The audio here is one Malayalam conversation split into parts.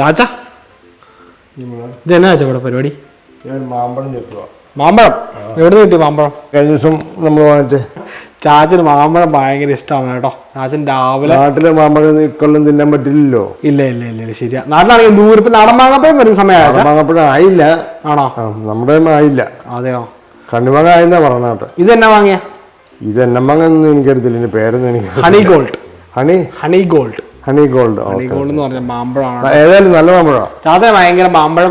ചാച്ച? ഇതെന്നാ ചാച്ച ഇവിടെ പരിപാടി? ഞാൻ മാമ്പഴം ചെത്തുക മാമ്പഴം? എവിടെ നിന്ന് കിട്ടി മാമ്പഴം? കഴിഞ്ഞ ദിവസം നമ്മൾ വാങ്ങിച്ച്. ചാച്ചന് മാമ്പഴം ഭയങ്കര ഇഷ്ടമാണ് കേട്ടോ. ചാച്ചൻ രാവിലെ നാട്ടിലെ മാമ്പഴം ഇക്കൊല്ലം തിന്നാൻ പറ്റില്ലല്ലോ. ഇല്ല ഇല്ല ഇല്ല ഇല്ല ശരിയാ. നാട്ടിലാണെങ്കിൽ ദൂരം ഇപ്പൊ നാടൻ മാങ്ങപ്പഴം വരുന്ന സമയമാണ് മാങ്ങപ്പഴം ആയില്ല. ആണോ? നമ്മുടെ ആയില്ല. അതെയോ? കണ്ണിമാങ്ങ ആയെന്നാ പറഞ്ഞ കേട്ടോ. ഇത് എന്നാ വാങ്ങിയ? ഇത് എന്നമാങ്ങ ഒന്നും എനിക്കറിയത്തില്ല. പേരൊന്നും എനിക്ക് honey gold. Honey? Honey gold. Honey gold honey gold എന്ന് പറഞ്ഞ മാമ്പഴമാണ് ഏതായാലും നല്ല മാമ്പഴമാണ് ചാച്ച ഭയങ്കര മാമ്പഴ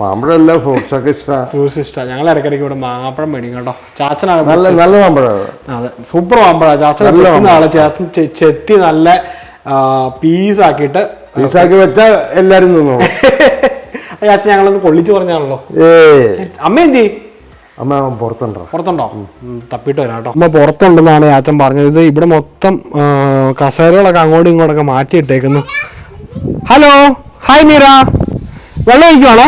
മാമ്പഴം എല്ലാ ഫ്രൂട്ട്സ് ഒക്കെ ഇഷ്ടമാണ് ഫ്രൂട്ട്സ് ഇഷ്ടമാണ് ഞങ്ങൾ ഇടയ്ക്കിടയ്ക്ക് ഇവിടെ മാങ്ങാപ്പഴം മേടിക്കും കേട്ടോ. ചാച്ചനാണ് നല്ല നല്ല മാമ്പഴം അതെ. സൂപ്പർ മാമ്പഴം. ചാച്ചൻ ചെത്തുന്ന ആൾ ചെ- ചെത്തി നല്ല പീസ് ആക്കിയിട്ട് പീസാക്കി വെച്ചാൽ എല്ലാരും ചാച്ചൻ ഞങ്ങളൊന്ന് പൊള്ളിച്ചു പറഞ്ഞാണല്ലോ. അമ്മ എന്തി അമ്മ പുറത്തുണ്ടോ? പുറത്തുണ്ടോ? തപ്പിട്ട് വരാം കേട്ടോ. അമ്മ പുറത്തുണ്ടെന്നാണ് അച്ഛൻ പറഞ്ഞത്. ഇത് ഇവിടെ മൊത്തം കസേരകളൊക്കെ അങ്ങോട്ടും ഇങ്ങോട്ടൊക്കെ മാറ്റിയിട്ടേക്കുന്നു. Hello hi Meera. വെള്ളം ഒഴിക്കുവാണോ?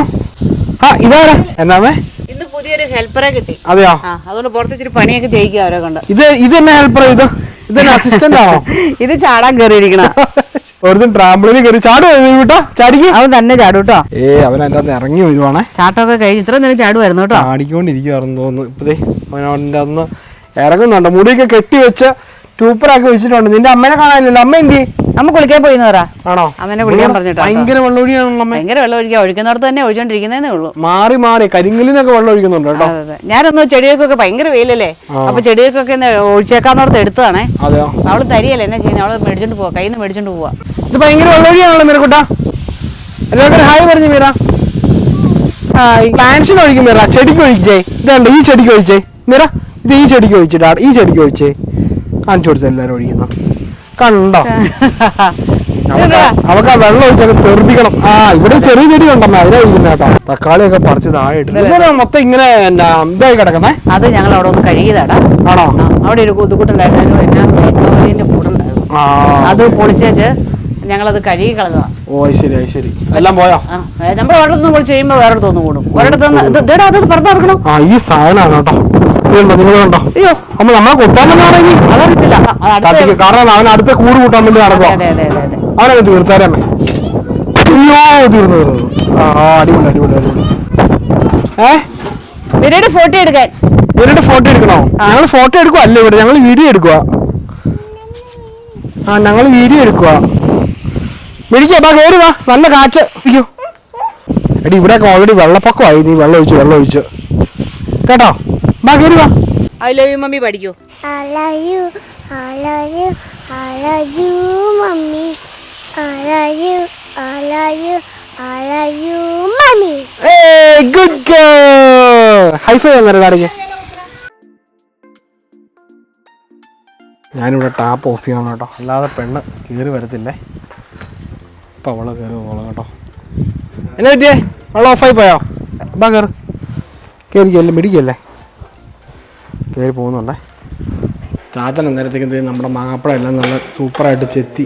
ആ ഇതാരാ? എന്നാമേ? ഇന്ന് പുതിയൊരു ഹെൽപ്പറെ കിട്ടി. അതെയോ? ആ അതുകൊണ്ട് പുറത്ത് ഇച്ചിരി പണിയൊക്കെ ചെയ്യിക്കുക അവരെ കൊണ്ട്. ഇത് ഇത് എന്നെ ഹെൽപ്പർ ഇത് ഇതെന്നെ അസിസ്റ്റന്റ് ആണോ? ഇത് ചാടാൻ കയറിയിരിക്കണ ഒരു ട്രാമ്പിളിന് കയറി ചാട് ചാടിക്ക്. അവൻ തന്നെ ചാടും കേട്ടോ ഏ അവൻ അതിന്റെ അകത്ത് ഇറങ്ങി വരുവാണേ. ചാട്ടൊക്കെ കഴിഞ്ഞ് ഇത്ര നേരം ചാടുമായിരുന്നു കേട്ടോ. ചാടിക്കൊണ്ടിരിക്കുവായിരുന്നു തോന്നുന്നു. ഇപ്പതേ അവനവന്റെ അന്ന് ഇറങ്ങുന്നുണ്ട്. മുടിയൊക്കെ കെട്ടി വെച്ച് ട്യൂപ്പറാക്കി വെച്ചിട്ടുണ്ട്. നിന്റെ അമ്മനെ കാണാനില്ലല്ലോ. അമ്മ എന്തി നമ്മ കുളിക്കാൻ പറ. ആണോ? അമ്മനെ കുളിക്കാൻ പറഞ്ഞിട്ട്. ഭയങ്കര വെള്ളമൊഴിയാണല്ലോ അമ്മ. ഭയങ്കര വെള്ളം ഒഴിക്കുക ഒഴിക്കുന്നിടത്ത് തന്നെ ഒഴിച്ചോണ്ടിരിക്കുന്നേ ഉള്ളൂ. മാറി മാറി കരിങ്കലിനൊക്കെ വെള്ളം ഒഴിക്കുന്നുണ്ട് കേട്ടോ. ഞാനൊന്ന് ചെടികൾക്കൊക്കെ ഭയങ്കര വെയിലല്ലേ? അപ്പൊ ചെടികൾക്കൊക്കെ ഒഴിച്ചേക്കാന്നോർത്ത് എടുത്തതാണേ. അവൾ തരിയല്ലേ എന്നാ ചെയ്യുന്നത് അവൾ മേടിച്ചോണ്ട് പോവാ. കയ്യിൽ നിന്ന് മേടിച്ചോണ്ട് പോവാ. ഇത് ഭയങ്കര വെള്ളമൊഴിയാണല്ലോ മീരക്കുട്ട എല്ലാവർക്കും ഹായ് പറഞ്ഞു മീര. ഹായ്. പ്ലാന്റ്സിന് ഒഴിക്കും മീറ ചെടിക്ക് ഒഴിച്ചേ ഇതാണ്ട് ഈ ചെടിക്ക് ഒഴിച്ചേ. മീര ഇത് ഈ ചെടിക്ക് ഒഴിച്ചിട്ടാ ഈ ചെടിക്ക് ഒഴിച്ചേ. കാണിച്ചു കൊടുത്ത എല്ലാവരും ഒഴിക്കുന്ന. കണ്ടോ? അവക്ക് ആ വെള്ളം ഒഴിച്ചൊക്കെ തെറിപ്പിക്കണം. ആ ഇവിടെ ചെറിയ ചെടി ഉണ്ടമ്മ അതിനെ ഒഴിക്കുന്ന കേട്ടോ. തക്കാളിയൊക്കെ പറിച്ചു താഴെ ഇട്ടു മൊത്തം ഇങ്ങനെ ഇതായി കിടക്കുന്നേ. അത് ഞങ്ങൾ അവിടെ ഒന്ന് കഴുകിയതാടാ. ആണോ? അവിടെ ഒരു ആ. അത് പൊളിച്ചേച്ച് ഞങ്ങളത് കഴുകി കളഞ്ഞതാണ് ഓ ശരി ശരി. എല്ലാം പോയോ? ഒരിടത്തുനിന്ന് പൊളിച്ച് വേറെ ഒന്ന് കൂടും അത് നടക്കണം. ആ ഈ സാധനമാണ് കേട്ടോ. ഇതുണ്ടോ കണ്ടോ അയ്യോ. അമ്മ നമ്മളെ അതറിയത്തില്ല. കാരണം അവൻ അടുത്ത കൂട് കൂട്ടാൻ വേണ്ടി നടക്കുക അതെ അതെ അതെ അതെ. അവനൊക്കെ തീർത്താരമ്മേ അയ്യോ തീർന്നു തീർന്നു ആ അടിപൊളി അടിപൊളി അടിപൊളി. ഏ? പിന്നീട് ഫോട്ടോ എടുക്കാൻ. ഇവരുടെ ഫോട്ടോ എടുക്കണോ? ഞങ്ങൾ ഫോട്ടോ എടുക്കുക അല്ല ഇവിടെ? ഞങ്ങൾ വീഡിയോ എടുക്കുക ആ ഞങ്ങൾ വീഡിയോ എടുക്കുക മേടിക്കുക ബാ കയറി വാ. നല്ല കാറ്റ്. അയ്യോ. എടി ഇവിടെയൊക്കെ ഓൾറെഡി വെള്ളപ്പൊക്കമായി. നീ വെള്ളം ഒഴിച്ചു വെള്ളം ഒഴിച്ചു. കേട്ടോ? ബാ കയറി വാ. ഐ ലവ് യു മമ്മി പഠിക്കൂ. I love you, I love you, I love you, mommy. I love you, I love you, I love you, mommy. Good girl hi fi എന്നൊരു കാണിക്ക്. ഞാനിവിടെ ടാപ്പ് ഓഫ് ചെയ്യണം കേട്ടോ അല്ലാതെ പെണ്ണ് കയറി വരത്തില്ലേ? ഇപ്പം അവളെ കയറി പോകണം കേട്ടോ. എന്നാ പറ്റിയേ വെള്ളം ഓഫായി പോയോ? ബാ കയറി കയറിക്കല്ലേ മിടിക്കല്ലേ? കയറി പോകുന്നുണ്ടേ. ചാച്ചൻ അന്നേരത്തേക്ക് എന്ത് നമ്മുടെ മാങ്ങാപ്പഴം എല്ലാം നല്ല സൂപ്പറായിട്ട് ചെത്തി.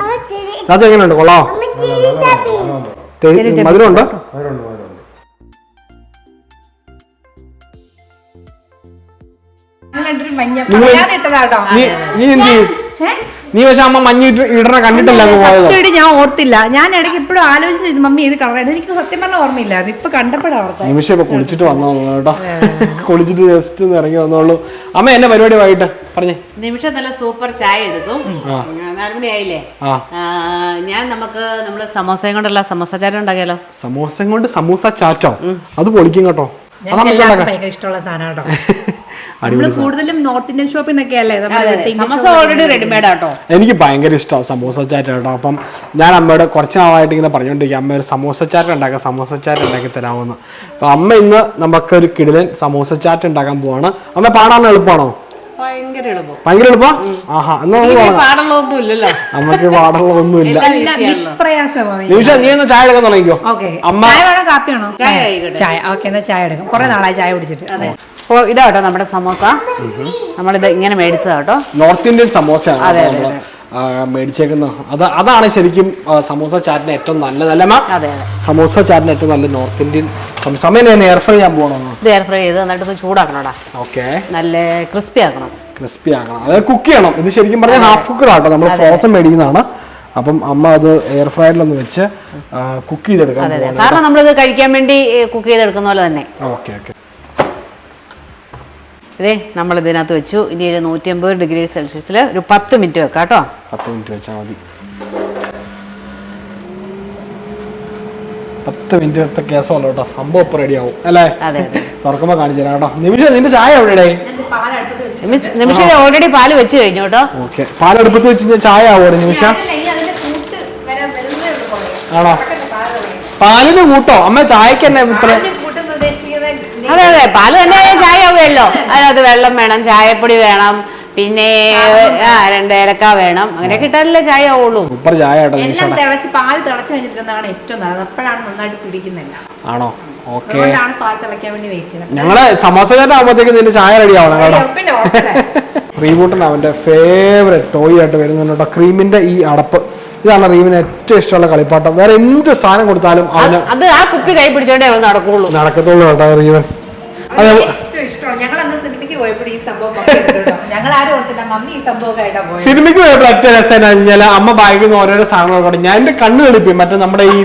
ചാച്ച എങ്ങനെയുണ്ട്? കൊള്ളാമോ തേ- മധുരമുണ്ടോ? പറയാതിട്ടതാട്ടോ നീ നീ എന്ത് ചെയ്യും? നീ പക്ഷെ അമ്മ മഞ്ഞ ഇടണ കണ്ടിട്ടില്ല സത്യമായിട്ട് ഞാൻ ഓർത്തില്ല. ഞാൻ ഇടയ്ക്ക് എപ്പോഴും ആലോചിച്ചിരുന്നു മമ്മി ഇത് കളറായിരുന്നു. എനിക്ക് സത്യം പറഞ്ഞ ഓർമ്മയില്ല ഇപ്പൊ കണ്ടപ്പോഴാണ് ഓർത്തത്. നിമിഷം ഇപ്പൊ കുളിച്ചിട്ട് വന്നോളൂ കേട്ടോ. കുളിച്ചിട്ട് ജസ്റ്റ് ഒന്ന് ഇറങ്ങി വന്നോളൂ. അമ്മ എന്നെ പരിപാടി വൈകിട്ട്? പറഞ്ഞേ. നിമിഷം നല്ല സൂപ്പർ ചായ എടുക്കും. ആ. നാലുമണി ആയില്ലേ? ആ. ആ, ഞാൻ നമുക്ക് നമ്മൾ സമോസയും കൊണ്ടുള്ള സമോസ ചാറ്റം ഉണ്ടാക്കിയാലോ? സമോസ കൊണ്ട് സമൂസ ചാറ്റോ? അത് പൊളിക്കും കേട്ടോ. ഭയങ്കര ഇഷ്ടമുള്ള സാധനം കേട്ടോ. അടിപൊളി നമ്മൾ കൂടുതലും നോർത്ത് ഇന്ത്യൻ ഷോപ്പിൽ നിന്നൊക്കെ അല്ലേ സമോസ ഓൾറെഡി റെഡിമെയ്ഡ് ആട്ടോ എനിക്ക് ഭയങ്കര ഇഷ്ടമാണ് സമോസ ചാറ്റ് കേട്ടോ. അപ്പം ഞാൻ അമ്മയോട് കുറച്ച് നാളായിട്ട് ഇങ്ങനെ പറഞ്ഞുകൊണ്ടിരിക്കുക അമ്മ ഒരു സമോസ ചാറ്റ് ഉണ്ടാക്കുക സമോസ ചാറ്റ് ഉണ്ടാക്കി തരാമെന്ന് അപ്പം അമ്മ ഇന്ന് നമുക്കൊരു കിടിലൻ സമോസ ചാറ്റ് ഉണ്ടാക്കാൻ പോവാണ്. അമ്മ പാടാൻ എളുപ്പമാണോ? ഭയങ്കര എളുപ്പം. ഭയങ്കര എളുപ്പാ? ആഹാ എന്നാ. പാടുള്ളതൊന്നും ഇല്ലല്ലോ. നമുക്ക് പാടുള്ളതൊന്നുമില്ല ഇല്ല. നിമിഷ നീ ഒന്ന് ചായ എടുക്കാൻ തുടങ്ങിക്കോ. ഓക്കെ. അമ്മ ചായ വേണോ കാപ്പിയാണോ ചായ ചായ. ഓക്കെ എന്നാ ചായ എടുക്കും. കുറെ നാളായി ചായ കുടിച്ചിട്ട്. അപ്പോൾ ഇതാ കേട്ടോ നമ്മുടെ സമോസ. നമ്മളിത് ഇങ്ങനെ മേടിച്ചതാട്ടോ നോർത്ത് ഇന്ത്യൻ സമോസ അതെ, അതെ, നമ്മൾ മേടിച്ചേക്കുന്നത് അത് അതാണ് ശരിക്കും സമോസ ചാറ്റിന് ഏറ്റവും നല്ലത് അല്ലേ മാം? അതെ അതെ. സമോസ ചാറ്റിന് ഏറ്റവും നല്ല നോർത്ത് ഇന്ത്യൻ സമ- സമയം ഞാൻ എയർ ഫ്രൈ ചെയ്യാൻ പോകണം ഇത് എയർ ഫ്രൈ ചെയ്ത് എന്നിട്ട് ഇത് ചൂടാക്കണോടാ. ഓക്കെ. നല്ല ക്രിസ്പി ആക്കണം. ക്രിസ്പി ആക്കണം. അതായത് കുക്ക് ചെയ്യണം. ഇത് ശരിക്കും പറഞ്ഞാൽ ഹാഫ് കുക്കഡ് ആട്ടോ. നമ്മൾ ഫ്രോസൺ മേടിക്കുന്നതാണ് അപ്പം അമ്മ അത് എയർ ഫ്രയറിലൊന്ന് വെച്ച് കുക്ക് ചെയ്തെടുക്കാം സാറിന് നമ്മളിത് കഴിക്കാൻ വേണ്ടി കുക്ക് ചെയ്തെടുക്കുന്ന പോലെ തന്നെ. Okay okay. ഇതേ നമ്മൾ ഇതിനകത്ത് വെച്ചു. ഇനി ഒരു നൂറ്റി അമ്പത് ഡിഗ്രി സെൽഷ്യസിൽ ഒരു പത്ത് മിനിറ്റ് വെക്കാം കേട്ടോ പത്ത് മിനിറ്റ് വെച്ചാൽ മതി. പത്ത് മിനിറ്റ് കേസമല്ലോ കേട്ടോ. സംഭവം ഇപ്പൊ റെഡി ആവും. അല്ലേ? അതെ അതെ. തുറക്കുമ്പോ കാണിച്ചു തരാം കേട്ടോ. നിമിഷം നിന്റെ ചായ എവിടെ നിമിഷ- നിമിഷം ഓൾറെഡി പാൽ വെച്ച് കഴിഞ്ഞു കേട്ടോ. ഓക്കെ. പാലെടുപ്പത്ത് വെച്ച് ചായ ആവുമോ നിമിഷ? ആണോ? പാലിന് കൂട്ടോ? അമ്മ ചായക്ക് തന്നെ ഇത്ര അതെ അതെ. പാൽ തന്നെ ചായ ആവുമല്ലോ അതിനകത്ത് വെള്ളം വേണം ചായപ്പൊടി വേണം പിന്നെ ആ രണ്ട് ഏലക്ക വേണം. അങ്ങനെ കിട്ടാനല്ലേ ചായ ആവുള്ളൂ. സൂപ്പർ ചായ കേട്ടോ എല്ലാം തിളച്ച് പാൽ തിളച്ച് കഴിഞ്ഞിട്ടുണ്ടെന്നാണ് ഏറ്റവും നല്ലത്. അപ്പോഴാണ് നന്നായിട്ട് പിടിക്കുന്നില്ല. ആണോ? ഓക്കെ. അതുകൊണ്ടാണ് പാൽ തിളയ്ക്കാൻ വേണ്ടി വെയിറ്റ് ചെയ്യുന്നത് ഞങ്ങളെ സമാസകാരൻ ആകുമ്പോഴത്തേക്ക് നിന്റെ ചായ റെഡി ആവണം കേട്ടോ. പിന്നെ ഉറപ്പല്ലേ? റീബൂട്ടൻ അവന്റെ ഫേവറേറ്റ് ടോയ് ആയിട്ട് വരുന്നുണ്ട് കേട്ടോ. ക്രീമിന്റെ ഈ അടപ്പ്. ഇതാണ് റീമിന് ഏറ്റവും ഇഷ്ടമുള്ള കളിപ്പാട്ടം. വേറെ എന്ത് സാധനം കൊടുത്താലും അവന് അത് ആ കുപ്പി കൈ പിടിച്ചോണ്ടേ അവൻ നടക്കുള്ളൂ. നടക്കത്തുള്ളൂ കേട്ടോ റീവൻ. അത് ഏറ്റവും ഇഷ്ടമാണ്. ഞങ്ങൾ അന്ന് സിനിമയ്ക്ക് പോയപ്പോൾ ഈ സംഭവം ഞങ്ങൾ ആരും ഓർത്തില്ല. മമ്മി ഈ പോയത്. സിനിമയ്ക്ക് പോയപ്പോൾ ഒറ്റ രസം അമ്മ ബാഗിൽ നിന്ന് ഓരോരോ സാധനങ്ങൾ കൂടെ ഞാൻ എന്റെ കണ്ണ് കളിപ്പിക്കും മറ്റേ നമ്മുടെ ഈ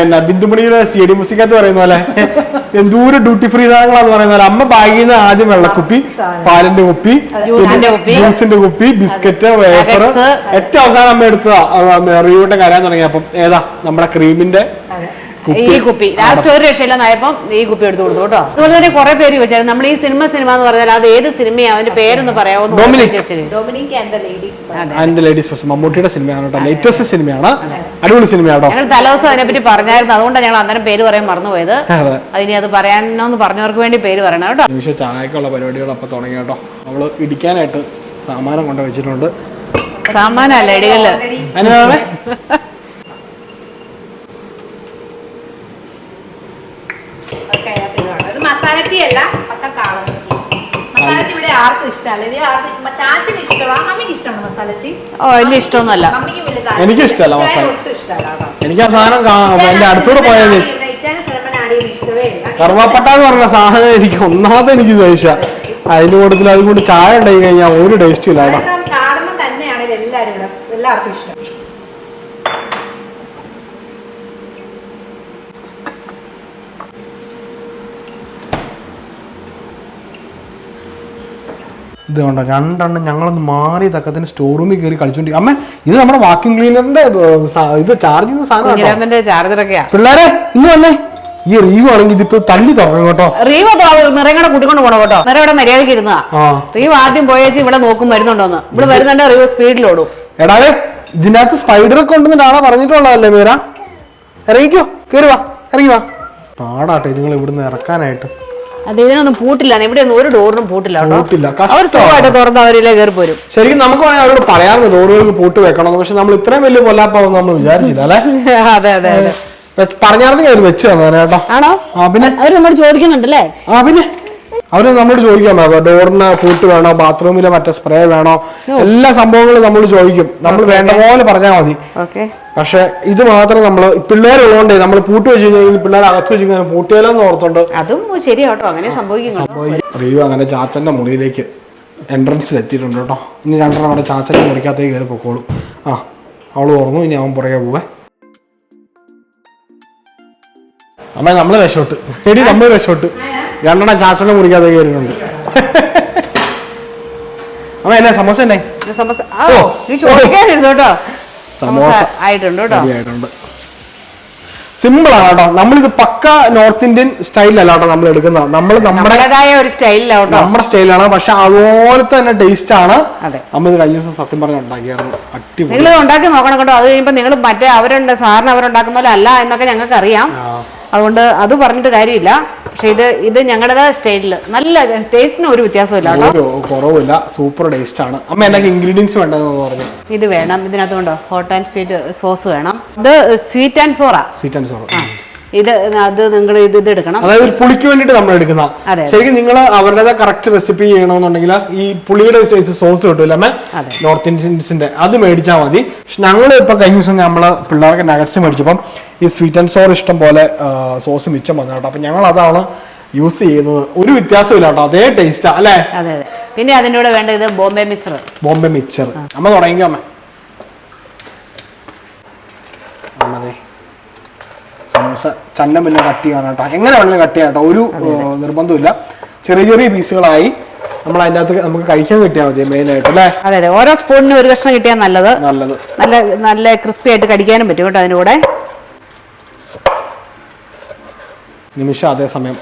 എന്നാ, ബിന്ദുമണിയുടെ സി ഡി മുസിക്കത്ത് പറയുന്ന പോലെ എന്തൂരം ഡ്യൂട്ടി ഫ്രീ സാധനങ്ങളാന്ന് പറയുന്ന പോലെ അമ്മ ബാഗിൽ നിന്ന് ആദ്യം വെള്ളക്കുപ്പി പാലിന്റെ കുപ്പി ജ്യൂസിന്റെ കുപ്പി. Biscuit wafer. ഏറ്റവും അവസാനം അമ്മ എടുത്തതാ. റിയൂട്ടം കരാൻ തുടങ്ങിയപ്പം. ഏതാ? നമ്മുടെ ക്രീമിന്റെ ഈ കുപ്പി. ആ സ്റ്റോറി ഒരു രക്ഷയില്ലെന്നായപ്പം ഈ കുപ്പി എടുത്തു കൊടുത്തു കേട്ടോ. അതുപോലെ തന്നെ കുറെ പേര് ചോദിച്ചായിരുന്നു നമ്മൾ ഈ സിനിമ സിനിമ എന്ന് പറഞ്ഞാൽ അത് ഏത് സിനിമയാണ് അതിന്റെ പേരൊന്ന് പറയാമോ എന്ന് Dominic. ചോദിച്ചിന്. Dominic and the ladies first മമ്മൂട്ടിയുടെ സിനിമയാണ് കേട്ടോ. ലേറ്റസ്റ്റ് സിനിമയാണ്. അടിപൊളി സിനിമയാണോ ഞങ്ങൾ തലേദിവസം അതിനെപ്പറ്റി പറഞ്ഞായിരുന്നു. അതുകൊണ്ടാണ് ഞങ്ങൾ അന്നേരം പേര് പറയാൻ മറന്നുപോയത്. അതെ. അതിനി അത് പറയാനോന്ന് പറഞ്ഞവർക്ക് വേണ്ടി പേര് പറയണം കേട്ടോ. നിമിഷം ചായക്കുള്ള പരിപാടികൾ അപ്പൊ തുടങ്ങി കേട്ടോ. നമ്മൾ ഇടിക്കാനായിട്ട് സാമാനം കൊണ്ട് വെച്ചിട്ടുണ്ട് സാമാനല്ല ഇടികളിൽ അനുഭവമേ ഇത് മസാല ടീ അല്ല പക്ക കാളം മസാല ടീ ഇവിടെ ആർക്കും ഇഷ്ടമല്ല. ഇത് ആർക്കും ചാച്ചിന് ഇഷ്ടമാണ് മമ്മിക്ക് ഇഷ്ടമാണ് മസാല ടീ ഓ വലിയ ഇഷ്ടമൊന്നുമല്ല. മമ്മിക്ക് വലിയ താല്പര്യം എനിക്ക് ഇഷ്ടമല്ല മസാല. ഒട്ടും ഇഷ്ടമല്ല കേട്ടോ. എനിക്ക് ആ സാധനം കാ- എന്റെ അടുത്തൂടെ പോയാൽ സിനിമ ഇഷ്ടമേ ഇല്ല. കറുവാപ്പട്ട എന്ന് പറഞ്ഞ സാധനം എനിക്ക് ഒന്നാമത് എനിക്ക് ദേഷ്യ അതിന്റെ കൂട്ടത്തിൽ അതും കൊണ്ട് ചായ ഉണ്ടായി കഴിഞ്ഞാൽ ഒരു ടേസ്റ്റും ഇല്ല കേട്ടോ. അതേസമയം കാണുമ്പോൾ തന്നെയാണ് എല്ലാവരും ഇവിടെ എല്ലാവർക്കും ഇഷ്ടം. ഇത് കണ്ടോ? രണ്ടെണ്ണം ഞങ്ങളൊന്ന് മാറി തക്കത്തിന് സ്റ്റോർ റൂമിൽ കയറി കളിച്ചോണ്ടി അമ്മ ഇത് നമ്മുടെ വാക്യൂം ക്ലീനറിന്റെ ഇത് ചാർജ് ചെയ്യുന്ന സാധനം ചാർജറൊക്കെയാ പിള്ളേരെ ഇന്ന് വന്നേ. ഈ റീവ് ആണെങ്കിൽ ഇതിപ്പോ തള്ളി തുറക്കും കേട്ടോ. റീവ് നിറങ്ങടെ കൂട്ടിക്കൊണ്ട് പോണോ കേട്ടോ. നിറ ഇവിടെ മര്യാദയ്ക്ക് ഇരുന്നാ. റീവ് ആദ്യം പോയേച്ച് ഇവിടെ നോക്കും വരുന്നുണ്ടോന്ന്. ഇവിടെ വരുന്നുണ്ട് റീവ് സ്പീഡിലോടും എടാ ഇതിനകത്ത് സ്പൈഡർ ഒക്കെ ഉണ്ടെന്ന് ആളെ പറഞ്ഞിട്ടുള്ളതല്ലേ മീര? ഇറങ്ങിക്കോ കേറി വാ ഇറങ്ങി വാ. പാടാട്ടെ നിങ്ങൾ ഇവിടുന്ന് ഇറക്കാനായിട്ട്. അത് ഇതിനൊന്നും പൂട്ടില്ല. ഇവിടെ ഒന്നും ഒരു ഡോറിനും പൂട്ടില്ല കേട്ടോ. പൂട്ടില്ല. അവർ കഷ്ടമാണ്. സുഖമായിട്ട് തുറന്ന് അവരിലെ കയറി പോരും. ശരിക്കും നമുക്ക് വേണമെങ്കിൽ അവരോട് പറയാറുണ്ട് ഡോറുകൾക്ക് പൂട്ട് വെക്കണം പക്ഷെ നമ്മൾ ഇത്രയും വലിയ കൊല്ലാപ്പാവും നമ്മൾ വിചാരിച്ചില്ല അല്ലെ? അതെ അതെ അതെ. പറഞ്ഞാർന്നെങ്കിൽ അവർ വെച്ച് തന്നെ കേട്ടോ. ആണോ? ആ പിന്നെ? അവർ നമ്മോട് ചോദിക്കുന്നുണ്ടല്ലേ? ആ പിന്നെ? അവർ നമ്മളോട് ചോദിക്കാൻ ഡോറിന് പൂട്ട് വേണോ ബാത്റൂമിലെ മറ്റേ സ്പ്രേ വേണോ? എല്ലാ സംഭവങ്ങളും നമ്മൾ ചോദിക്കും. നമ്മൾ വേണ്ട പോലെ പറഞ്ഞാൽ മതി. പക്ഷെ ഇത് മാത്രം നമ്മൾ പിള്ളേരുള്ളതുകൊണ്ട് നമ്മൾ പൂട്ട് വെച്ച് കഴിഞ്ഞാൽ പിള്ളേർ അകത്ത് വെച്ച് കഴിഞ്ഞാൽ പൂട്ടിയാലോന്ന് ഓർത്തോണ്ട് അതും അങ്ങനെ സംഭവിക്കുന്നു. റീവ് അങ്ങനെ ചാച്ചന്റെ മുറിയിലേക്ക് എൻട്രൻസിൽ എത്തിയിട്ടുണ്ട് കേട്ടോ. ഇനി രണ്ടെണ്ണം അവിടെ ചാച്ചന്റെ മുറിക്കകത്തേക്ക് കയറി പൊക്കോളും. ആ അവൾ തുറന്നു ഇനി അവൻ പുറകെ പോവേ. അമ്മ നമ്മൾ രക്ഷോട്ട് എടി നമ്മൾ രക്ഷോട്ട് രണ്ടെണ്ണം ചാച്ചനെ മുറിക്കാതെ കയറിയിട്ടുണ്ട്. അമ്മ എന്നാ സമോസ തന്നെ? സമോസ? ഓ നീ ചോദിക്കാനിരുന്നു കേട്ടോ. സമോസ. ആയിട്ടുണ്ട് കേട്ടോ. ആയിട്ടുണ്ട് നമ്മളിത് പക്ക നോർത്ത് ഇന്ത്യൻ സ്റ്റൈലല്ല കേട്ടോ നമ്മൾ എടുക്കുന്നത് നമ്മൾ നമ്മുടെ നമ്മുടേതായ ഒരു സ്റ്റൈലിലാണ് നമ്മുടെ സ്റ്റൈലാണ് പക്ഷെ അതുപോലത്തെ തന്നെ ടേസ്റ്റ് ആണ്. നമ്മൾ ഇത് കഴിഞ്ഞ ദിവസം സത്യം പറഞ്ഞ ഉണ്ടാക്കിയായിരുന്നു. അടിപൊളി. നിങ്ങൾ ഉണ്ടാക്കി നോക്കണം കേട്ടോ. അത് കഴിയുമ്പോൾ നിങ്ങൾ മറ്റേ അവരുണ്ട് സാറിന് അവരുണ്ടാക്കുന്ന പോലെ അല്ല എന്നൊക്കെ ഞങ്ങൾക്ക് അറിയാം അതുകൊണ്ട് അത് പറഞ്ഞിട്ട് കാര്യമില്ല. പക്ഷെ ഇത് ഇത് ഞങ്ങളുടേതായ സ്റ്റൈലിൽ നല്ല ടേസ്റ്റിന് ഒരു വ്യത്യാസമില്ല കേട്ടോ. ഒരു കുറവില്ല സൂപ്പർ ടേസ്റ്റ് ആണ്. അമ്മ എന്നൊക്കെ ഇൻഗ്രീഡിയൻസ് വേണ്ടതെന്ന് പറഞ്ഞു? ഇത് വേണം. ഇതിനകത്ത് കൊണ്ടോ ഹോട്ട് ആൻഡ് സ്വീറ്റ് സോസ് വേണം. ഇത് sweet and sour sweet and sour ഇത് അത് നിങ്ങൾ ഇത് ഇത് എടുക്കണം. അതായത് ഒരു പുളിക്ക് വേണ്ടിയിട്ട് നമ്മൾ എടുക്കുന്ന. ശരിക്കും നിങ്ങൾ അവരുടേതായ കറക്റ്റ് റെസിപ്പി ചെയ്യണമെന്നുണ്ടെങ്കിൽ ഈ പുളിയുടെ സൈസ് സോസ് കിട്ടൂല നോർത്ത് ഇന്ത്യൻസിന്റെ അത് മേടിച്ചാൽ മതി. പക്ഷെ ഞങ്ങൾ ഇപ്പൊ കഴിഞ്ഞ ദിവസം നമ്മൾ പിള്ളേർക്ക് നഗറ്റ്സ് മേടിച്ചപ്പം ഈ സ്വീറ്റ് ആൻഡ് സോർ ഇഷ്ടം പോലെ സോസ് മിച്ചം വന്നു കേട്ടോ. അപ്പൊ ഞങ്ങൾ അതാണ് യൂസ് ചെയ്യുന്നത്. ഒരു വ്യത്യാസമില്ല കേട്ടോ. അതേ ടേസ്റ്റാ അല്ലേ? പിന്നെ അതിന്റെ കൂടെ വേണ്ടത് ബോംബെ മിക്സർ ബോംബെ മിക്സർ നമ്മൾ തുടങ്ങിക്കോ അമ്മ. ചന്നം പിന്നെ കട്ട് ചെയ്യാൻ കേട്ടോ. എങ്ങനെ വേണമെങ്കിലും കട്ട് ചെയ്യാം കേട്ടോ. ഒരു നിർബന്ധമില്ല ചെറിയ ചെറിയ പീസുകളായി നമ്മൾ അതിനകത്ത് നമുക്ക് കഴിക്കാൻ കിട്ടിയാൽ മതി മെയിൻ ആയിട്ട് അല്ലേ? അതെ അതെ. ഓരോ സ്പൂണിനും ഒരു കഷ്ണം കിട്ടിയാൽ നല്ലത്. നല്ലത്. നല്ല നല്ല ക്രിസ്പി ആയിട്ട് കടിക്കാനും പറ്റും കേട്ടോ അതിന്റെ കൂടെ. നിമിഷം അതേസമയം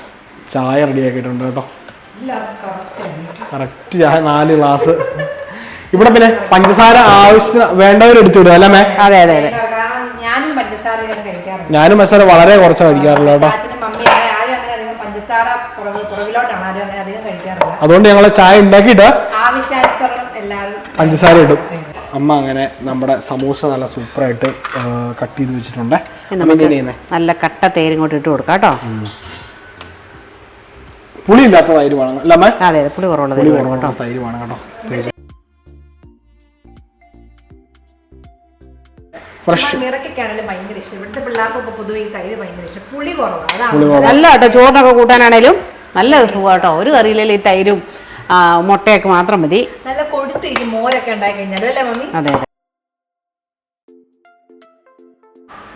ചായ റെഡി ആക്കിയിട്ടുണ്ട് കേട്ടോ. കറക്റ്റ് ചായ നാല് ഗ്ലാസ് ഇവിടെ പിന്നെ പഞ്ചസാര ആവശ്യത്തിന് വേണ്ടവർ വിടുക അല്ലേ മേ അതെ അതെ അതെ കാരണം ഞാനും പഞ്ചസാര ഇങ്ങനെ കഴിക്കാറുണ്ട് ഞാനും മസാല വളരെ കുറച്ച് കഴിക്കാറുള്ളൂ കേട്ടോ. ചാച്ചനും മമ്മി അങ്ങനെ ആരും അങ്ങനെ അധികം പഞ്ചസാര പുറകു- ആരും അങ്ങനെ അധികം കഴിക്കാറില്ല. അതുകൊണ്ട് ഞങ്ങൾ ചായ ഉണ്ടാക്കിയിട്ട് പഞ്ചസാര ഇടും. അമ്മ അങ്ങനെ നമ്മുടെ സമൂസ നല്ല സൂപ്പറായിട്ട് കട്ട് ചെയ്ത് വെച്ചിട്ടുണ്ട്. നല്ല കട്ട തേരും ഇങ്ങോട്ട് ഇട്ട് കൊടുക്കാം കേട്ടോ. പുളി ഇല്ലാത്ത തൈര് വേണം. അല്ല അതെ പുളി കുറവുള്ള തൈര് തേര് വേണം കേട്ടോ. തൈര് വേണം കേട്ടോ. ഫ്രഷ് മിറക്കൊക്കെയാണെങ്കിലും ഭയങ്കര ഇഷ്ടം. ഇവിടുത്തെ പിള്ളേർക്കൊക്കെ പൊതുവെ ഈ തൈര് ഭയങ്കര ഇഷ്ടം. പുളി കുറവാണ്. നല്ല കേട്ടോ ചോറിനൊക്കെ കൂട്ടാനാണേലും നല്ല സുഖം കേട്ടോ ഒരു കറിയിലല്ലേ ഈ തൈരും മുട്ടയൊക്കെ മാത്രം മതി. നല്ല കൊടുത്തിരിക്കും മോരൊക്കെ കഴിഞ്ഞാൽ അല്ലേ മമ്മി? അതെ അതെ.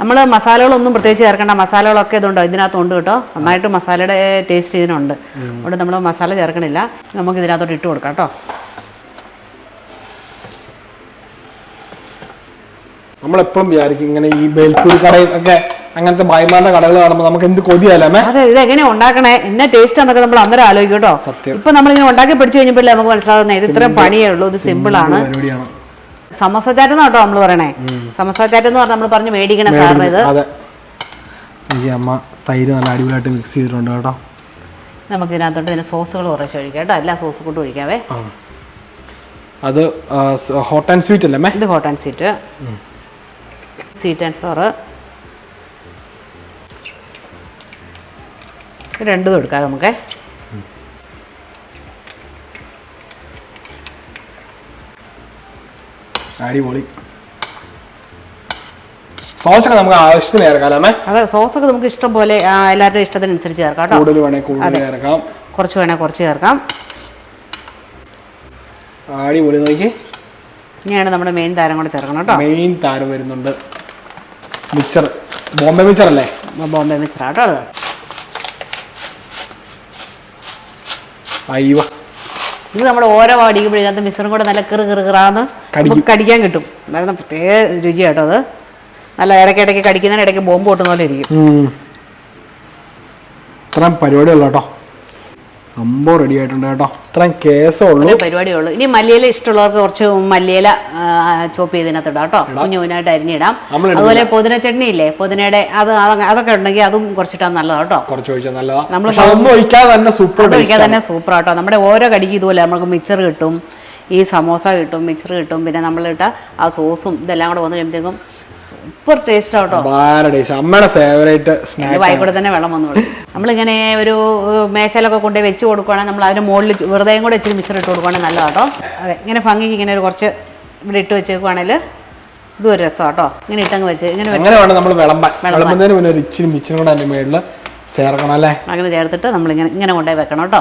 നമ്മൾ മസാലകളൊന്നും പ്രത്യേകിച്ച് ചേർക്കേണ്ട. മസാലകളൊക്കെ ഇതുണ്ടോ? ഇതിനകത്തുണ്ട് കേട്ടോ. നന്നായിട്ട് മസാലയുടെ ടേസ്റ്റ് ഇതിനുണ്ട്. അതുകൊണ്ട് നമ്മൾ മസാല ചേർക്കണില്ല. നമുക്ക് ഇതിനകത്തോട്ട് ഇട്ട് കൊടുക്കാം കേട്ടോ. നമ്മളെപ്പോഴും വിചാരിക്കും ഇങ്ങനെ ഈ ബേൽപ്പൂരി കടയിൽ ഒക്കെ അങ്ങനത്തെ ഭയമാരുടെ കടകൾ കാണുമ്പോൾ നമുക്ക് എന്ത് കൊതിയല്ലേ അതെ ഇത് എങ്ങനെയാ ഉണ്ടാക്കണേ? എന്ന ടേസ്റ്റ് ആണെന്നൊക്കെ നമ്മൾ അന്നേരം ആലോചിക്കും കേട്ടോ. സത്യം. ഇപ്പൊ നമ്മളിങ്ങനെ ഉണ്ടാക്കി പഠിച്ചു കഴിഞ്ഞപ്പോഴേ നമുക്ക് മനസ്സിലാവുന്നത് ഇത് ഇത്രയും പണിയേ ഉള്ളൂ ഇത് സിമ്പിൾ ആണ്. പരിപാടിയാണ്. കേട്ടോ നമ്മൾ പറയണേ? സമോസ എന്ന് പറഞ്ഞാൽ നമ്മൾ പറഞ്ഞു മേടിക്കണ സാറിന് ഇത്. ഈ അമ്മ തൈര് നല്ല അടിപൊളിയായിട്ട് മിക്സ് ചെയ്തിട്ടുണ്ട് കേട്ടോ. നമുക്ക് ഇതിനകത്തോട്ട് ഇതിന് സോസുകൾ കുറച്ച് ഒഴിക്കാം കേട്ടോ. എല്ലാ സോസ് കൂട്ടും ഒഴിക്കാവേ. അത് ഹോട്ട് ആൻഡ് സ്വീറ്റ് അല്ലേ ഇത് hot and sweet sweet and sour. രണ്ടും എടുക്കാം നമുക്ക്. അടിപൊളി. സോസൊക്കെ നമുക്ക് ആവശ്യത്തിന് ചേർക്കാം അതെ സോസൊക്കെ നമുക്ക് ഇഷ്ടം പോലെ എല്ലാവരുടെ ഇഷ്ടത്തിനനുസരിച്ച് ചേർക്കാം കൂടുതൽ വേണേ കൂടുതൽ ചേർക്കാം. കുറച്ച് വേണേൽ കുറച്ച് ചേർക്കാം. അടിപൊളി നോക്കി. ഇനിയാണ് നമ്മുടെ മെയിൻ താരം കൂടെ ചേർക്കണം കേട്ടോ. മെയിൻ താരം വരുന്നുണ്ട്. മിച്ചർ. ബോംബെ മിച്ചർ അല്ലേ? ബോംബെ മിച്ചർ. ആട്ടോ അയ്യോ. ഇത് നമ്മൾ ഓരോ അടിക്കുമ്പോഴും ഇതിനകത്ത് മിശ്രം കൂടെ നല്ല കിറു കിറു കിറാന്ന് കടിക്കാൻ കിട്ടും. അതായത് പ്രത്യേക രുചിയാട്ടോ അത്. നല്ല ഇടയ്ക്ക് ഇടയ്ക്ക് കടിക്കുന്നതിന് ഇടയ്ക്ക് ബോംബ് പൊട്ടുന്ന പോലെ ഇരിക്കും. ഇത്രയും പരിപാടിയുള്ള കേട്ടോ. സംഭവം റെഡി ആയിട്ടുണ്ട് കേട്ടോ. ഇത്രയും കേസുള്ളൂ ഉള്ളൂ. ഇനി മല്ലിയില ഇഷ്ടമുള്ളവർക്ക് കുറച്ച് മല്ലിയില ചോപ്പ് ചെയ്തതിനകത്ത് ഇടാം കേട്ടോ. കുഞ്ഞു കുഞ്ഞായിട്ട് അരിഞ്ഞിടാം. അതുപോലെ പുതിന ചട്നി ഇല്ലേ? പുതിനയുടെ അത് അത് അതൊക്കെ ഉണ്ടെങ്കിൽ അതും കുറച്ചിട്ടാ നല്ലതാ കേട്ടോ. കുറച്ച് ഒഴിച്ചാൽ നല്ലതാ. നമ്മൾ ഒഴിക്കാതെ തന്നെ സൂപ്പർ അത് ഒഴിക്കാൻ തന്നെ സൂപ്പർ ആട്ടോ. നമ്മുടെ ഓരോ കടിക്ക് ഇതുപോലെ. നമുക്ക് മിക്സർ കിട്ടും ഈ സമോസ കിട്ടും മിക്സർ കിട്ടും. പിന്നെ നമ്മളിട്ട ആ സോസും ഇതെല്ലാം കൂടെ വന്നു കഴിയുമ്പോഴത്തേക്കും സൂപ്പർ ടേസ്റ്റ് ആട്ടോ അമ്മയുടെ ഫേവറേറ്റ് വായിക്കൂടെ തന്നെ വെള്ളം വന്നു. നമ്മളിങ്ങനെ ഒരു മേശയിലൊക്കെ കൊണ്ട് വെച്ച് കൊടുക്കുവാണെങ്കിൽ നമ്മൾ അതിന് മുകളിൽ വെറുതെ കൂടെ ഇച്ചിരി മിക്സർ ഇട്ട് കൊടുക്കുവാണെങ്കിൽ നല്ല കേട്ടോ. അതെ ഇങ്ങനെ ഭംഗിക്ക് ഇങ്ങനെ ഒരു കുറച്ച് ഇവിടെ ഇട്ട് വെച്ചേക്കുവാണെങ്കിൽ ഇതും ഒരു രസം കേട്ടോ. ഇങ്ങനെ ഇട്ടങ്ങ് വെച്ച് ഇങ്ങനെ വെച്ച്. നമ്മൾ വിളമ്പാൻ വിളമ്പാൻ. വിളമ്പുന്നതിന് മുന്നേ ഒരു ഇച്ചിരി മിച്ചിനും കൂടെ അതിന്റെ മേളിൽ ചേർക്കണം അല്ലേ? അങ്ങനെ ചേർത്തിട്ട് നമ്മൾ ഇങ്ങനെ കൊണ്ടുപോയി വെക്കണം കേട്ടോ.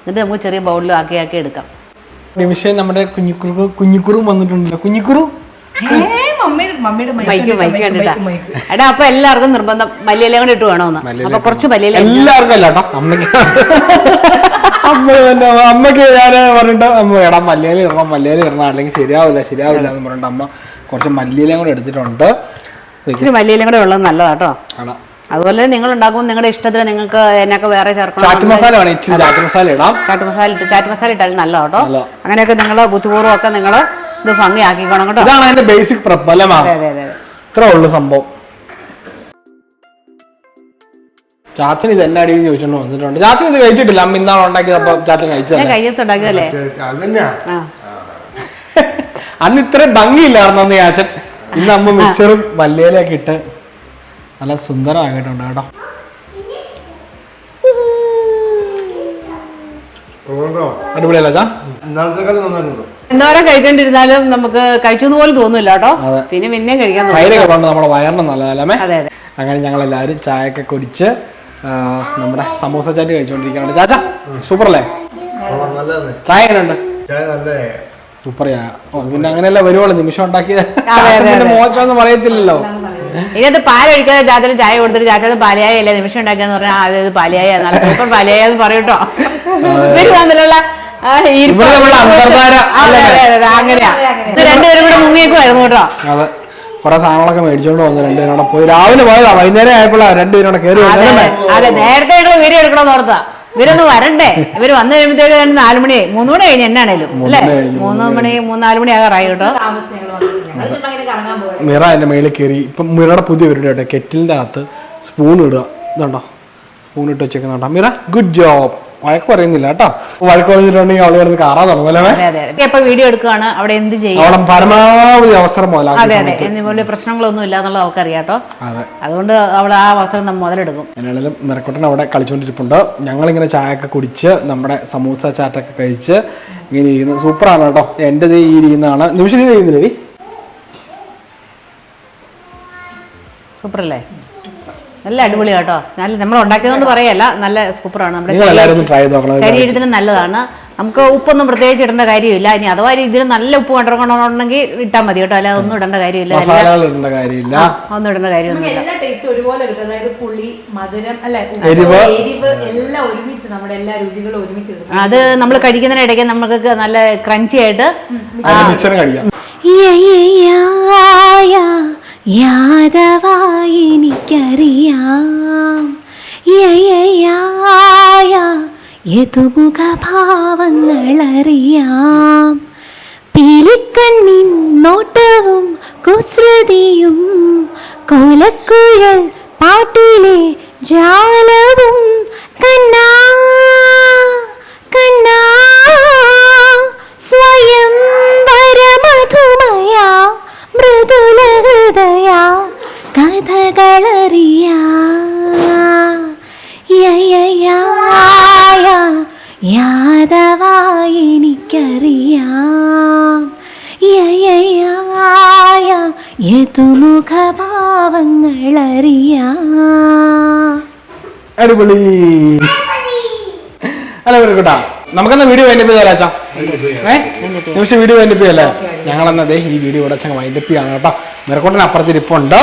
എന്നിട്ട് നമുക്ക് ചെറിയ ബൗളിൽ ആക്കി ആക്കി എടുക്കാം. നിമിഷം നമ്മുടെ കുഞ്ഞിക്കുറു കുഞ്ഞിക്കുറു വന്നിട്ടുണ്ടല്ലോ. കുഞ്ഞിക്കുറു? എടാ അപ്പൊ എല്ലാവർക്കും നിർബന്ധം മല്ലിയില കൂടെ ഇട്ട് വേണമെന്ന് അപ്പൊ കുറച്ച് മല്ലിയില എല്ലാവർക്കും അല്ല കേട്ടോ അമ്മയ്ക്ക്. അമ്മ ഞാൻ പറഞ്ഞിട്ട് അമ്മ എടാ മല്ലിയില ഇടണം മല്ലിയില ഇടണം അല്ലെങ്കിൽ ശരിയാവില്ല ശരിയാവില്ല എന്ന് പറഞ്ഞിട്ട് അമ്മ കുറച്ച് മല്ലിയിലയും കൂടെ എടുത്തിട്ടുണ്ട്. ഇച്ചിരി മല്ലിയിലും കൂടെ ഉള്ളത് നല്ലതാട്ടോ അതുപോലെ നിങ്ങൾ ഉണ്ടാക്കുമ്പോൾ നിങ്ങളുടെ ഇഷ്ടത്തിന് നിങ്ങൾക്ക് എന്നൊക്കെ വേറെ ചേർക്കണം ചാറ്റ് മസാല ചാറ്റ് മസാല ഇടാം. ചാറ്റ് മസാല ഇട്ട് ചാറ്റ് മസാല ഇട്ടാലും നല്ലതാട്ടോ നല്ലതാ. അങ്ങനെയൊക്കെ നിങ്ങൾ ബുദ്ധിപൂർവം ഒക്കെ നിങ്ങൾ ഇത് ഭംഗിയാക്കിക്കണം കേട്ടോ. ഇതാണ് അതിന്റെ ബേസിക് പ്രബലമാണ് അതെ അതെ അതെ ഇത്രേ ഉള്ളു സംഭവം. ചാച്ചൻ ഇത് എന്നാ അടിയിൽ ചോദിച്ചോണ്ട് വന്നിട്ടുണ്ട്. ചാച്ചൻ ഇത് കഴിച്ചിട്ടില്ല. അമ്മ ഇന്നാണ് ഉണ്ടാക്കിയത് അപ്പൊ ചാച്ചൻ ഞാൻ കഴിച്ചത് ദിവസം ഉണ്ടാക്കിയതല്ലേ? അത് തന്നെയാ. ആ. അന്ന് ഇത്ര ഭംഗിയില്ലായിരുന്നു അന്ന് ചാച്ചൻ. ഇന്ന് അമ്മ മിക്സറും വല്ലേലൊക്കെ ഇട്ട് നല്ല സുന്ദരമാക്കിയിട്ടുണ്ട് കേട്ടോ. അടിപൊളിയല്ല എന്തോരം കഴിച്ചോണ്ടിരുന്നാലും നമുക്ക് കഴിച്ചെന്ന് പോലും തോന്നില്ല കേട്ടോ. പിന്നെ പിന്നെ പിന്നെയും കഴിക്കാൻ തൈരൊക്കെ കൊണ്ട് നമ്മുടെ വയറിന് നല്ലതല്ലേ അതെ അതെ. അങ്ങനെ ഞങ്ങൾ എല്ലാവരും ചായയൊക്കെ കുടിച്ച് നമ്മുടെ സമൂസ ചാറ്റ് കഴിച്ചുകൊണ്ടിരിക്കുകയാണ് ചാച്ച സൂപ്പർ അല്ലേ നല്ലതാണ്. ചായ എങ്ങനെയുണ്ട് ചായ നല്ലേ സൂപ്പർ ചായ. ഓ, പിന്നെ അങ്ങനെയല്ല വരുവുള്ളൂ നിമിഷം ഉണ്ടാക്കിയത് അതെ, പിന്നെ അതെ. മോശമെന്ന് പറയത്തില്ലല്ലോ. ഇതിനകത്ത് പാലൊഴിക്കാതെ ചാച്ചന് ചായ കൊടുത്തിട്ട് ചാച്ചത് പാലയായല്ലേ നിമിഷം ഉണ്ടാക്കിയെന്ന് പറഞ്ഞാൽ അത് പാലയായ സൂപ്പർ പാലയായ പറയൂട്ടോ ഇവർ തമ്മിലുള്ള അങ്ങനെയാ. രണ്ടുപേരും കൂടെ മുങ്ങിയേക്കുമായിരുന്നു കേട്ടോ. കുറെ സാധനങ്ങളൊക്കെ മേടിച്ചോണ്ട് വന്നു രണ്ടുപേരും കൂടെ പോയി. രാവിലെ പോയതാ വൈകുന്നേരം ആയപ്പോഴാണ് രണ്ടുപേരും കൂടെ കയറി അതെ നേരത്തെ വീഡിയോ എടുക്കണമെന്ന് ഓർത്താ ഇവരൊന്ന് വരണ്ടേ? ഇവർ വന്നു കഴിയുമ്പോഴത്തേക്ക് തന്നെ നാല് മണി മൂന്ന് മണി കഴിഞ്ഞ് എന്നാണേലും അല്ലേ? മണി മൂന്ന് മണി മൂന്നാൽ മണി ആകാറായി കേട്ടോ. മിറ എന്റെ മേളിൽ കയറി ഇപ്പം മിറയുടെ പുതിയ വീട് കേട്ടോ. കെറ്റിലിന്റെ അകത്ത് സ്പൂൺ ഇടുക. ഇതുണ്ടോ? സ്പൂൺ ഇട്ട് വെച്ചേക്കുന്നുണ്ടോ? മിറ ഗുഡ് ജോബ് വഴക്ക് പറയുന്നില്ല കേട്ടോ. വഴക്ക് പറഞ്ഞിട്ടുണ്ടെങ്കിൽ അവൾ കിടന്ന് കാറാ തുടങ്ങും അതെ അതെ. ഇപ്പൊ വീഡിയോ എടുക്കുകയാണ് അവിടെ എന്ത് ചെയ്യും? അവളെ പരമാവധി അവസരം അതെ മുതലാക്കി അതെ. എന്നിപോലെ പ്രശ്നങ്ങളൊന്നും ഇല്ല എന്നുള്ളത് അവൾക്കറിയാം കേട്ടോ. അതെ. അതുകൊണ്ട് അവൾ ആ അവസരം നമ്മൾ മുതലെടുക്കും. എന്നാലും നിറക്കുട്ടൻ അവിടെ കളിച്ചുകൊണ്ടിരിപ്പുണ്ട് ഞങ്ങളിങ്ങനെ ചായയൊക്കെ കുടിച്ച് നമ്മുടെ സമൂസ ചാറ്റൊക്കെ കഴിച്ച് ഇങ്ങനെ ഇരിക്കുന്നു. സൂപ്പറാണ് കേട്ടോ. എന്റെ ഈ ഇരിക്കുന്നതാണ്. നിമിഷം ചെയ്യുന്നില്ലേ സൂപ്പർ അല്ലേ നല്ല അടിപൊളി കേട്ടോ നല്ല നമ്മൾ ഉണ്ടാക്കിയതുകൊണ്ട് പറയല്ല നല്ല സൂപ്പറാണ് നമ്മുടെ ശരീരത്തിന്- നല്ലതാണ്. നമുക്ക് ഉപ്പൊന്നും പ്രത്യേകിച്ച് ഇടേണ്ട കാര്യമില്ല. ഇനി അഥവാ ഇതിന് നല്ല ഉപ്പ് കണ്ടിറങ്ങണമെന്നുണ്ടെങ്കിൽ ഇട്ടാൽ മതി കേട്ടോ. അല്ലാതെ ഒന്നും ഇടേണ്ട കാര്യമില്ല. ഒന്നും ഇടേണ്ട കാര്യമൊന്നുമില്ല. എല്ലാ ടേസ്റ്റ് ഒരുപോലെ കിട്ടും. അതായത് പുളി മധുരം അല്ലെ എരിവ്. എരിവ് എല്ലാം ഒരുമിച്ച് നമ്മുടെ എല്ലാ രുചികളും ഒരുമിച്ച് കിട്ടും. അത് നമ്മൾ കഴിക്കുന്നതിനിടയ്ക്ക് നമുക്ക് നല്ല ക്രഞ്ചി ആയിട്ട് കഴിക്കാം. യാദവായി എനിക്കറിയാം. യതുമുഖഭാവങ്ങളറിയാം പീലിക്കണ്ണിൻ നോട്ടവും കുസൃതിയും കോലക്കുഴൽ പാട്ടിലെ ജാലവും കണ്ണാ കണ്ണാ. കഥകളറിയാ യയയായ യതുമുഖഭാവങ്ങളറിയാം അടിപൊളി. അല്ല കേട്ടാ. നമുക്കെന്നാ വീഡിയോ വൈൻഡപ്പ് ചേരാച്ചാ നിമിഷം വീഡിയോ വൈൻഡപ്പ് ചെയ്യല്ലേ ഞങ്ങളെന്നാ ദേ ഈ വീഡിയോ ഇവിടെ വെച്ച് വൈൻഡപ്പ് ചെയ്യാണ് കേട്ടോ. മെറക്കോട്ടിന് അപ്പുറത്ത് ഇരിപ്പുണ്ട്.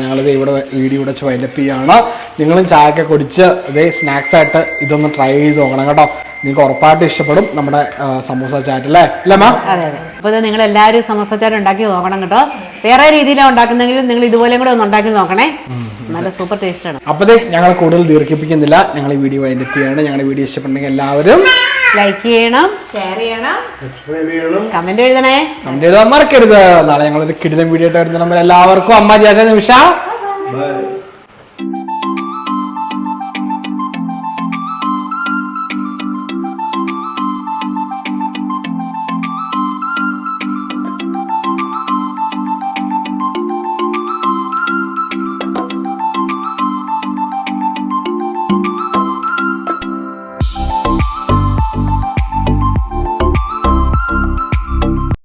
ഞങ്ങളിത് ഇവിടെ വീഡിയോ ഇവിടെ വെച്ച് വൈൻഡപ്പ് ചെയ്യാണ്. നിങ്ങളും ചായയൊക്കെ കുടിച്ച് ഇതേ സ്നാക്സ് ആയിട്ട് ഇതൊന്ന് ട്രൈ ചെയ്ത് നോക്കണം കേട്ടോ. നിങ്ങൾക്ക് ഉറപ്പായിട്ട് ഇഷ്ടപ്പെടും നമ്മുടെ സമോസ സമൂസ ചാറ്റ് അല്ലേ? അല്ലേ മാ അതെ അതെ. അപ്പോൾ ഇത് നിങ്ങൾ എല്ലാവരും സമോസച്ചാർ ഉണ്ടാക്കി നോക്കണം കേട്ടോ. വേറെ രീതിയിലാണ് ഉണ്ടാക്കുന്നെങ്കിലും നിങ്ങൾ ഇതുപോലെ കൂടെ ഒന്ന് ഉണ്ടാക്കി നോക്കണേ. നല്ല സൂപ്പർ ടേസ്റ്റ് ആണ്. അപ്പൊ ഞങ്ങൾ കൂടുതൽ ദീർഘിപ്പിക്കുന്നില്ല. ഞങ്ങൾ ഈ വീഡിയോ വൈൻഡപ്പ് ചെയ്യാണ്. ഞങ്ങളുടെ വീഡിയോ ഇഷ്ടപ്പെട്ടെങ്കിൽ എല്ലാവരും ലൈക്ക് ചെയ്യണം. ഷെയർ ചെയ്യണം. സബ്സ്ക്രൈബ് ചെയ്യണം. കമന്റ് എഴുതണേ. കമന്റ് എഴുതാൻ മറക്കരുത്. നാളെ ഞങ്ങളൊരു കിടിലം വീഡിയോ ആയിട്ട് വരുന്ന നമ്മൾ എല്ലാവർക്കും അമ്മ ചേച്ച നിമിഷ. ബൈ